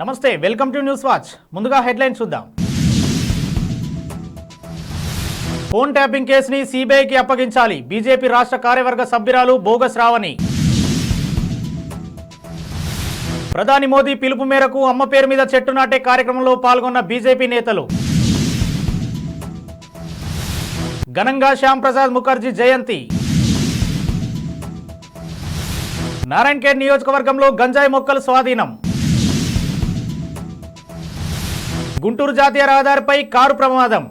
నమస్తే welcome to news watch. ముందుగా headline చూద్దాం. ఫోన్ ట్యాపింగ్ కేసుని సిబిఐకి అప్పగించాలి. బీజేపీ రాష్ట్ర కార్యవర్గ సభ్యురాలు బోగస్ రావని ప్రధాని మోదీ పిలుపు మేరకు అమ్మ పేరు మీద చెట్టు నాటే కార్యక్రమంలో పాల్గొన్న బీజేపీ నేతలు. ఘనంగా శ్యాంప్రసాద్ ముఖర్జీ జయంతి. నారాయణఖేడ్ నియోజకవర్గంలో గంజాయి మొక్కలు స్వాధీనం. గుంటూరు జాతీయ రహదారిపై కారు ప్రమాదం.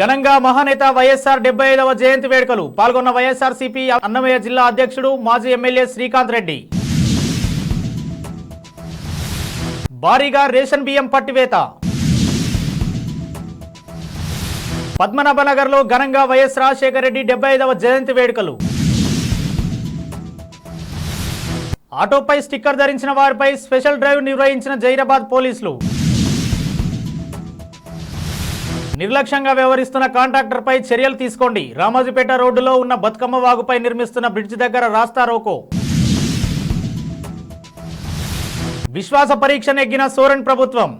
ఘనంగా మహానేత వైఎస్ఆర్ డెబ్బై ఐదవ జయంతి వేడుకలు. పాల్గొన్న వైఎస్ఆర్ సిపి అన్నమయ్య జిల్లా అధ్యక్షుడు మాజీ ఎమ్మెల్యే శ్రీకాంత్ రెడ్డి. భారీగా రేషన్ బియ్యం పట్టివేత. పద్మనాభనగర్లో ఘనంగా వైఎస్ రాజశేఖర రెడ్డి డెబ్బై ఐదవ జయంతి వేడుకలు. ఆటోపై స్టిక్కర్ ధరించిన వారిపై స్పెషల్ డ్రైవ్ నిర్వహించిన జైరాబాద్ పోలీసులు. నిర్లక్ష్యంగా వ్యవహరిస్తున్న కాంట్రాక్టర్పై చర్యలు తీసుకోండి. రామాజీపేట రోడ్డులో ఉన్న బతుకమ్మ వాగుపై నిర్మిస్తున్న బ్రిడ్జ్ దగ్గర రాస్తా రోకో. విశ్వాస పరీక్ష నెగ్గిన సోరెన్ ప్రభుత్వం.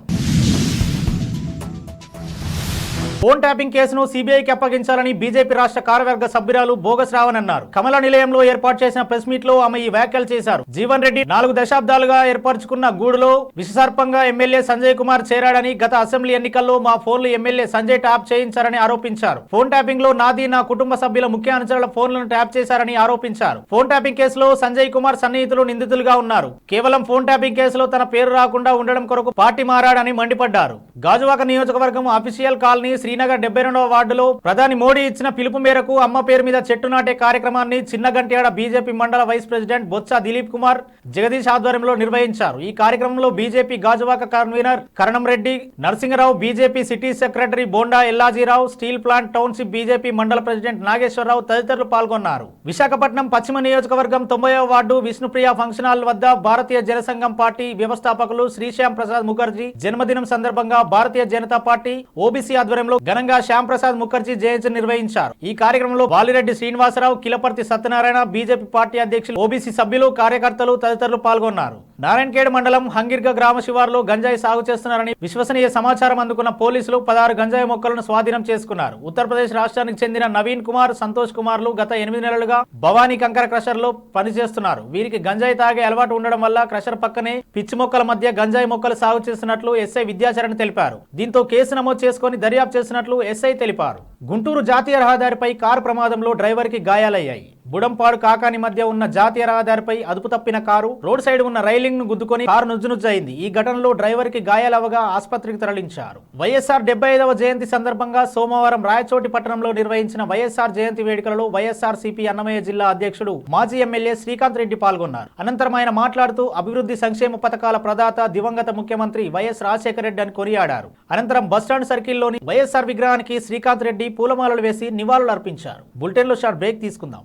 ఫోన్ ట్యాపింగ్ కేసును సీబీఐకి అప్పగించాలని బీజేపీ రాష్ట్ర కార్యవర్గ సభ్యురాలు బోగస్ రావన్ అన్నారు కమల నిలయంలో ఏర్పాటు చేసిన ప్రెస్ మీట్లో ఆమె ఈ వ్యాఖ్యలు చేశారు. జీవన్ రెడ్డి నాలుగు దశాబ్దాలుగా ఏర్పరచుకున్న గూడులో విషసర్పంగా ఎమ్మెల్యే సంజయ్ కుమార్ చేరాడని గత అసెంబ్లీ ఎన్నికల్లో మా ఫోన్లు ఎమ్మెల్యే సంజయ్ ట్యాప్ చేయించారని ఆరోపించారు. ఫోన్ ట్యాపింగ్లో నాది నా కుటుంబ సభ్యుల ముఖ్య అనుచరుల ఫోన్లను ట్యాప్ చేశారని ఆరోపించారు. ఫోన్ ట్యాపింగ్ కేసులో సంజయ్ కుమార్ సన్నిహితులు నిందితులుగా ఉన్నారు. కేవలం ఫోన్ ట్యాపింగ్ కేసులో తన పేరు రాకుండా ఉండడం కొరకు పార్టీ మారాడని మండిపడ్డారు. గాజువాక నియోజకవర్గం అఫీషియల్ కాలనీ శ్రీనగర్ డెబ్బై రెండవ వార్డులో ప్రధాని మోడీ ఇచ్చిన పిలుపు మేరకు అమ్మ పేరు మీద చెట్టు నాటే కార్యక్రమాన్ని Chinnagantyada BJP mandal vice president Botsa Dilip Kumar Jagadish ఆధ్వర్యంలో నిర్వహించారు. ఈ కార్యక్రమంలో BJP Gajuwaka convener Karanam Reddy Narasimharao BJP city secretary Bonda Yellajirao steel plant township BJP mandal president Nageswararao తదితరులు పాల్గొన్నారు. విశాఖపట్నం పశ్చిమ నియోజకవర్గం తొంభైవ వార్డు విష్ణుప్రియ ఫంక్షన్ హాల్ వద్ద భారతీయ జనసంఘం పార్టీ వ్యవస్థాపకులు శ్రీశ్యామ్ ప్రసాద్ ముఖర్జీ జన్మదినం సందర్భంగా భారతీయ జనతా పార్టీ ఓబీసీ ఆధ్వర్యంలో ఘనంగా శ్యామ్ ప్రసాద్ ముఖర్జీ జయంతి నిర్వహించారు. ఈ కార్యక్రమంలో బాలిరెడ్డి శ్రీనివాసరావు కిలపర్తి సత్యనారాయణ బీజేపీ పార్టీ అధ్యక్షులు ఓబీసీ సభ్యులు కార్యకర్తలు తదితరులు పాల్గొన్నారు. నారాయణఖేడ్ మండలం హంగిర్గ గ్రామ శివారులో గంజాయి సాగు చేస్తున్నారని విశ్వసనీయ సమాచారం అందుకున్న పోలీసులు పదహారు గంజాయి మొక్కలను స్వాధీనం చేసుకున్నారు. ఉత్తరప్రదేశ్ రాష్ట్రానికి చెందిన నవీన్ కుమార్ సంతోష్ కుమార్లు గత ఎనిమిది నెలలుగా భవానీ కంకర క్రషర్లో పనిచేస్తున్నారు. వీరికి గంజాయి తాగే అలవాటు ఉండడం వల్ల క్రషర్ పక్కనే పిచ్చి మొక్కల మధ్య గంజాయి మొక్కలు సాగు చేస్తున్నట్లు ఎస్ఐ విద్యాచరణ తెలిపారు. దీంతో కేసు నమోదు చేసుకుని దర్యాప్తు చేస్తున్నట్లు ఎస్ఐ తెలిపారు. గుంటూరు జాతీయ రహదారిపై కారు ప్రమాదంలో డ్రైవర్కి గాయాలయ్యాయి. బుడంపాడు కాకాని మధ్య ఉన్న జాతీయ రహదారిపై అదుపు తప్పిన కారు రోడ్ సైడ్ ఉన్న రైలింగ్ను గుద్దుకొని కారు నుజ్జునుజ్జయింది. ఈ ఘటనలో డ్రైవర్కి గాయాలవగా ఆసుపత్రికి తరలించారు. వైఎస్ఆర్ డెబ్బై ఐదవ జయంతి సందర్భంగా సోమవారం రాయచోటి పట్టణంలో నిర్వహించిన వైఎస్ఆర్ జయంతి వేడుకలలో వైఎస్ఆర్ సిపి అన్నమయ్య జిల్లా అధ్యక్షుడు మాజీ ఎమ్మెల్యే శ్రీకాంత్ రెడ్డి పాల్గొన్నారు. అనంతరం ఆయన మాట్లాడుతూ అభివృద్ధి సంక్షేమ పథకాల ప్రదాత దివంగత ముఖ్యమంత్రి వైఎస్ రాజశేఖర రెడ్డి అని కొనియాడారు. అనంతరం బస్టాండ్ సర్కిల్లోని వైఎస్ఆర్ విగ్రహానికి శ్రీకాంత్ రెడ్డి పూలమాలలు వేసి నివాళులు అర్పించారు. బులెటిన్లో షార్ట్ బ్రేక్ తీసుకుందాం.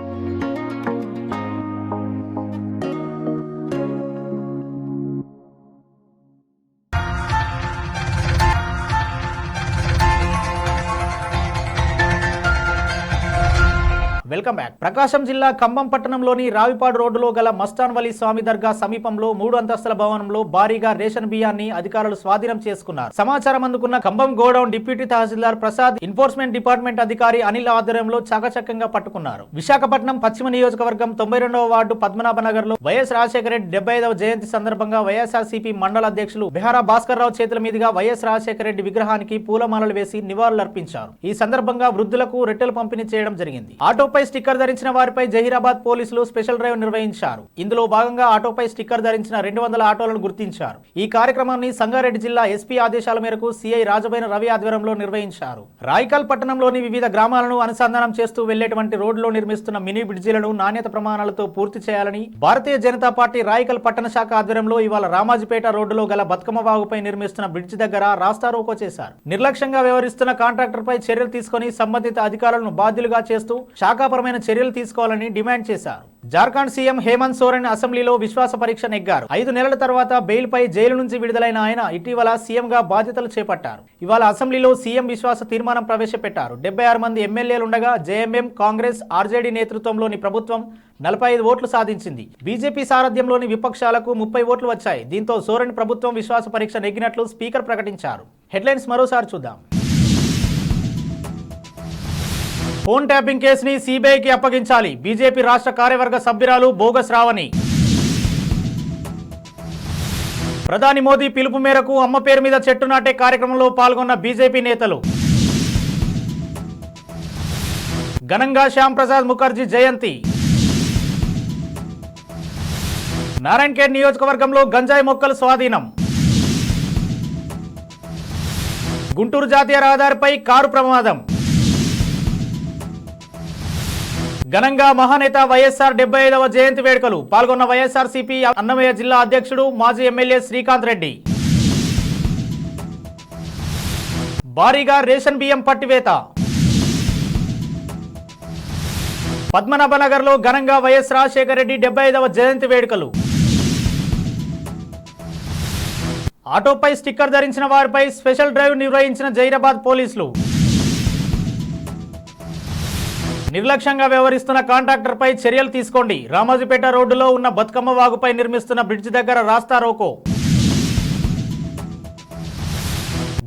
Welcome back. Prakasam జిల్లా ఖమ్మం పట్టణంలోని రావిపాడు రోడ్డులో గల మస్తాన్వలి స్వామి దర్గా సమీపంలో మూడు అంతస్తుల భవనంలో భారీగా రేషన్ బియ్యాన్ని అధికారులు స్వాధీనం చేసుకున్నారు. సమాచారం అందుకున్న Khammam godown deputy tahsildar Prasad enforcement department అధికారి అనిల్ ఆధ్వర్యంలో చాకచక్యంగా పట్టుకున్నారు. విశాఖపట్నం పశ్చిమ నియోజకవర్గం తొంభై రెండవ వార్డు పద్మనాభ నగర్లో వైఎస్ రాజశేఖర రెడ్డి డెబ్బై ఐదవ జయంతి సందర్భంగా వైఎస్ఆర్సీపీ మండల అధ్యక్షులు బిహారా భాస్కర్ రావు చేతుల మీదుగా వైఎస్ రాజశేఖర రెడ్డి విగ్రహానికి పూలమాలలు వేసి నివాళులర్పించారు. ఈ సందర్భంగా వృద్ధులకు రెట్టెలు పంపిణీ చేయడం జరిగింది. ఆటోపై స్టిక్కర్ ధరించిన వారిపై జహీరాబాద్ పోలీసులు స్పెషల్ డ్రైవ్ నిర్వహించారు. ఇందులో భాగంగా ఆటోపై స్టిక్కర్ ధరించిన రెండు వందల ఆటోలను గుర్తించారు. ఈ కార్యక్రమాన్ని సంగారెడ్డి జిల్లా ఎస్పీ ఆదేశాల మేరకు సిఐ రాజబైన రవి ఆధ్వర్యంలో నిర్వహించారు. రాయకల్ పట్టణంలోని వివిధ గ్రామాలను అనుసంధానం చేస్తూ వెళ్ళేటువంటి రోడ్లో నిర్మిస్తున్న మినీ బ్రిడ్జిలను నాణ్యత ప్రమాణాలతో పూర్తి చేయాలని భారతీయ జనతా పార్టీ రాయకల్ పట్టణ శాఖ ఆధ్వర్యంలో ఇవాళ రామాజీపేట రోడ్డులో గల బతుకమ్మ వాగుపై నిర్మిస్తున్న బ్రిడ్జి దగ్గర రాస్తారోకో చేశారు. నిర్లక్ష్యంగా వ్యవహరిస్తున్న కాంట్రాక్టర్ పై చర్యలు తీసుకొని సంబంధిత అధికారులను బాధ్యులుగా చేస్తూ శాఖాపరమైన చర్యలు తీసుకోవాలని డిమాండ్ చేశారు. జార్ఖండ్ సీఎం హేమంత్ సోరెన్ అసెంబ్లీలో విశ్వాస పరీక్ష నెగ్గారు. ఐదు నెలల తర్వాత బెయిల్పై జైలు నుంచి విడుదలైన ఆయన ఇటీవల సీఎంగా బాధ్యతలు చేపట్టారు. ఇవాళ అసెంబ్లీలో సీఎం విశ్వాస తీర్మానం ప్రవేశపెట్టారు. డెబ్బై ఆరు మంది ఎమ్మెల్యేలుండగా జేఎంఎం కాంగ్రెస్ ఆర్జేడీ నేతృత్వంలోని ప్రభుత్వం నలభై ఐదు ఓట్లు సాధించింది. బీజేపీ సారథ్యంలోని విపక్షాలకు ముప్పై ఓట్లు వచ్చాయి. దీంతో సోరెన్ ప్రభుత్వం విశ్వాస పరీక్ష నెగ్గినట్లు స్పీకర్ ప్రకటించారు. హెడ్లైన్స్ మరోసారి చూద్దాం. ఫోన్ ట్యాపింగ్ కేసుని సిబిఐకి అప్పగించాలి. బీజేపీ రాష్ట్ర కార్యవర్గ సభ్యురాలు బోగస్ రావని ప్రధాని మోదీ పిలుపు మేరకు అమ్మ పేరు మీద చెట్టు నాటే కార్యక్రమంలో పాల్గొన్న బీజేపీ నేతలు. ఘనంగా శ్యాంప్రసాద్ ముఖర్జీ జయంతి. నారాయణఖేడ్ నియోజకవర్గంలో గంజాయి మొక్కలు స్వాధీనం. గుంటూరు జాతీయ రహదారిపై కారు ప్రమాదం. ఘనంగా మహానేత వైఎస్ఆర్ డెబ్బై ఐదవ జయంతి వేడుకలు పాల్గొన్న వైఎస్ఆర్ సిపి అన్నమయ్య జిల్లా అధ్యక్షుడు మాజీ ఎమ్మెల్యే శ్రీకాంత్ రెడ్డి. భారీగా రేషన్ బియ్యం పట్టివేత. పద్మనాభనగర్లో ఘనంగా వైఎస్ రాజశేఖర రెడ్డి డెబ్బై ఐదవ జయంతి వేడుకలు. ఆటోపై స్టిక్కర్ ధరించిన వారిపై స్పెషల్ డ్రైవ్ నిర్వహించిన జైరాబాద్ పోలీసులు. నిర్లక్ష్యంగా వ్యవహరిస్తున్న కాంట్రాక్టర్పై చర్యలు తీసుకోండి. రామాజీపేట రోడ్డులో ఉన్న బతుకమ్మ వాగుపై నిర్మిస్తున్న బ్రిడ్జ్ దగ్గర రాస్తా రోకో.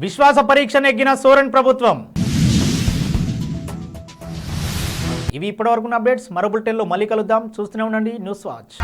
విశ్వాస పరీక్ష నెగ్గిన సోరెన్ ప్రభుత్వం. ఇవి ఇప్పటివరకు అప్డేట్స్. మరో బులెటిన్లో మళ్ళీ కలుద్దాం. చూస్తూనే ఉండండి. News Watch.